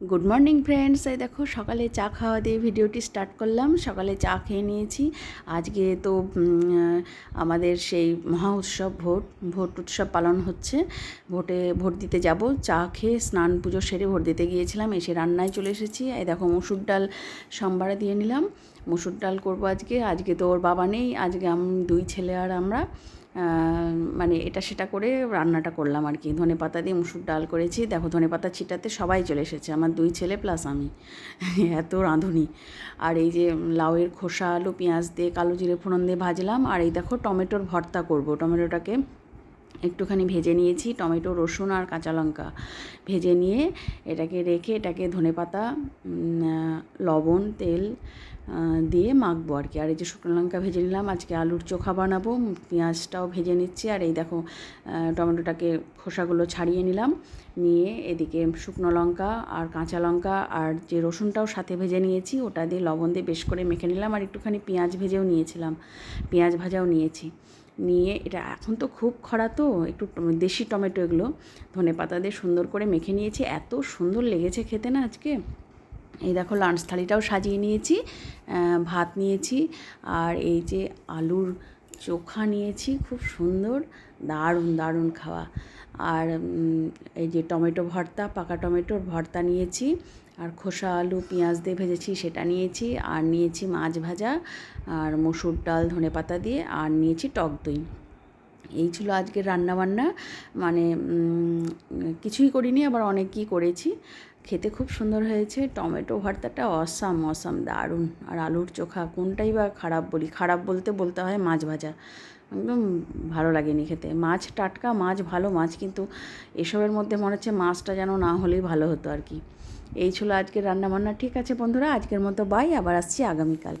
Good morning friends এই দেখো, সকালে চা খাওয়া দিয়ে ভিডিওটি স্টার্ট করলাম। সকালে চা খেয়ে নিয়েছি। আজকে তো আমাদের সেই মহা উৎসব ভোট। ভোট উৎসব পালন হচ্ছে। ভোটে ভোট দিতে যাব। চা খেয়ে স্নান পুজো সেরে ভোট দিতে গিয়েছিলাম। এসে রান্নায় চলে এসেছি। এই দেখো, মসুর ডাল সোমবারে দিয়ে নিলাম। মসুর ডাল করব আজকে। আজকে তো ওর বাবা নেই। আজকে আমি, দুই ছেলে আর আমরা। মানে এটা সেটা করে রান্নাটা করলাম আর কি। ধনে পাতা দিয়ে মুসুর ডাল করেছি। দেখো ধনে পাতা ছিটাতে সবাই চলে এসেছে, আমার দুই ছেলে প্লাস আমি। এত রাঁধুনি। আর এই যে লাউয়ের খোসা, আলু, পেঁয়াজ দিয়ে কালো জিরে ফোড়ন দিয়ে ভাজলাম। আর এই দেখো টমেটোর ভর্তা করব। টমেটোটাকে একটুখানি ভেজে নিয়েছি। টমেটো, রসুন আর কাঁচা লঙ্কা ভেজে নিয়ে এটাকে রেখে এটাকে ধনে পাতা লবণ, তেল দিয়ে মাখবো আর কি। আর এই যে শুকনো লঙ্কা ভেজে নিলাম, আজকে আলুর চোখা বানাবো, পেঁয়াজটাও ভেজে নিচ্ছি। আর এই দেখো টমেটোটাকে খোসাগুলো ছাড়িয়ে নিলাম, নিয়ে এদিকে শুকনো লঙ্কা আর কাঁচা লঙ্কা আর যে রসুনটাও সাথে ভেজে নিয়েছি, ওটা দিয়ে লবণ দিয়ে বেশ করে মেখে নিলাম। আর একটুখানি পেঁয়াজ ভেজেও নিয়েছিলাম, পেঁয়াজ ভাজাও নিয়েছি। নিয়ে এটা এখন তো খুব খরা তো, একটু দেশি টমেটো এগুলো ধনে পাতা দিয়ে সুন্দর করে মেখে নিয়েছি। এত সুন্দর লেগেছে খেতে না আজকে। এই দেখো লাঞ্চ থালিটাও সাজিয়ে নিয়েছি ভাত নিয়েছি, আর এই যে আলুর চোখা নিয়েছি, খুব সুন্দর, দারুণ দারুণ খাওয়া। আর এই যে টমেটো ভর্তা, পাকা টমেটোর ভর্তা নিয়েছি, আর খোসা, আলু, পেঁয়াজ দিয়ে ভেজেছি, সেটা নিয়েছি, আর নিয়েছি মাছ ভাজা, আর মসুর ডাল ধনে পাতা দিয়ে, আর নিয়েছি টক দই। এই ছিল আজকের রান্নাবান্না। মানে কিছুই করিনি, আবার অনেকই করেছি। খেতে খুব সুন্দর হয়েছে। টমেটো ভর্তাটা অসাম অসাম, দারুণ। আর আলুর চোখা, কোনটাই বা খারাপ বলি, খারাপ বলতে বলতে হয় মাছ ভাজা। একদম ভালো লাগেনি খেতে। মাছ টাটকা, মাছ ভালো, মাছ কিন্তু এসবের মধ্যে মনে হচ্ছে মাছটা যেন না হলেই ভালো হতো আর কি। এই ছিল আজকের রান্নাবান্না। ঠিক আছে বন্ধুরা, আজকের মতো বাই আবার আসছি আগামীকাল।